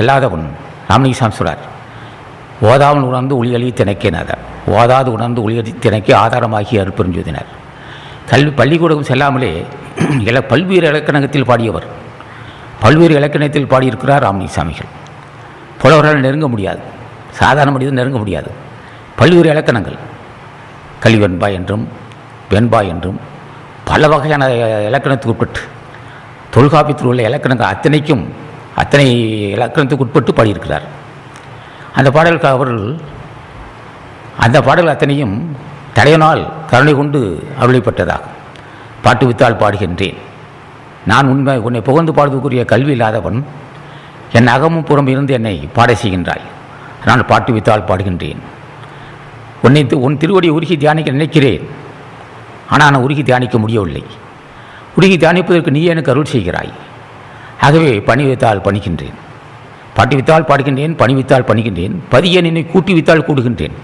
செல்லாதவன் ராமலிங்கசாமி சொல்றார். ஓதாமல் உணர்ந்து ஒளியலி திணைக்கினார் ஓதாது உணர்ந்து ஒளியலி திணைக்கு ஆதாரமாகி அருப்பெருஞ்சோதினார் கல்வி பள்ளிக்கூடம் செல்லாமலே இல பல்வேறு இலக்கணத்தில் பாடியவர். பல்வேறு இலக்கணத்தில் பாடியிருக்கிறார் ராமலிங்கசாமிகள் புலவரால் நெருங்க முடியாது. சாதாரண மனிதன் நெருங்க முடியாது. பல்வேறு இலக்கணங்கள். கலிவெண்பா என்றும் வெண்பா என்றும் பல வகையான இலக்கணத்துக்கு உட்பட்டு. தொல்காப்பியத்தில் உள்ள இலக்கணங்கள் அத்தனைக்கும் அத்தனை இலக்கணத்துக்கு உட்பட்டு பாடியிருக்கிறார். அந்த பாடலுக்கு அவர்கள் அந்த பாடல் அத்தனையும் தலையனால் கருணை கொண்டு அருளைப்பட்டதாக பாட்டு வித்தால் பாடுகின்றேன். நான் உண்மை உன்னை புகழ்ந்து பாடுவதற்குரிய கல்வி இல்லாதவன் என் அகமும் புறம் இருந்து என்னை பாட செய்கின்றாய். நான் பாட்டு வித்தால் பாடுகின்றேன். உன்னை உன் திருவடி உருகி தியானிக்க நினைக்கிறேன். ஆனால் நான் உருகி தியானிக்க முடியவில்லை. உருகி தியானிப்பதற்கு நீ எனக்கு அருள் செய்கிறாய். ஆகவே பணி வைத்தால் பணிக்கின்றேன் பாட்டி வித்தால் பாடுகின்றேன் பணி வித்தால் பணிகின்றேன் பதிய என்னை கூட்டி வித்தால் கூடுகின்றேன்.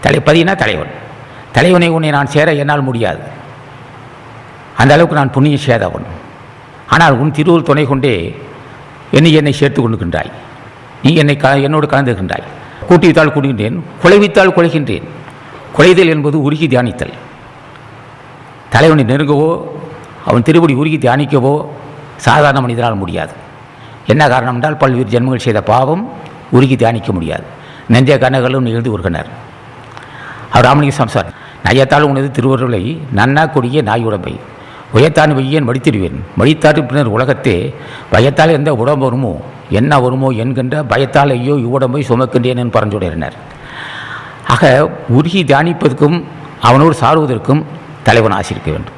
தலை பதினா தலைவன். தலைவனை உன்னை நான் சேர என்னால் முடியாது. அந்த அளவுக்கு நான் புண்ணிய சேதவன். ஆனால் உன் திருவுள் துணை கொண்டே என்னை என்னை சேர்த்து கொண்டுகின்றாய் நீ என்னை க என்னோடு கலந்துகின்றாய். கூட்டி வித்தால் கூடுகின்றேன் குலைவித்தால் குலைகின்றேன். குலைதல் என்பது உருகி தியானித்தல். தலைவனை நெருங்கவோ அவன் திருப்படி உருகி தியானிக்கவோ சாதாரண மனிதனால் முடியாது. என்ன காரணம் என்றால் பல்வேறு ஜென்மங்கள் செய்த பாவம் உருகி தியானிக்க முடியாது. நெஞ்ச கனகளும் நிகழ்ந்து வருகினர் அவர் ராமலிங்க சம்சார் நயத்தால் உனது திருவருளை நன்னா கொடிய நாய் உடம்பை உயத்தான் வெய்யன் மடித்திடுவேன். மடித்தாட்டு பின்னர் உலகத்தே பயத்தால் எந்த உடம்பு வருமோ என்ன வருமோ என்கின்ற பயத்தால் ஐயோ இவ்வுடம்பை சுமக்கின்றேன் என்று பரஞ்சுடையினர் ஆக உருகி தியானிப்பதற்கும் அவனோடு சாருவதற்கும் தலைவன் ஆசிரிக்க வேண்டும்.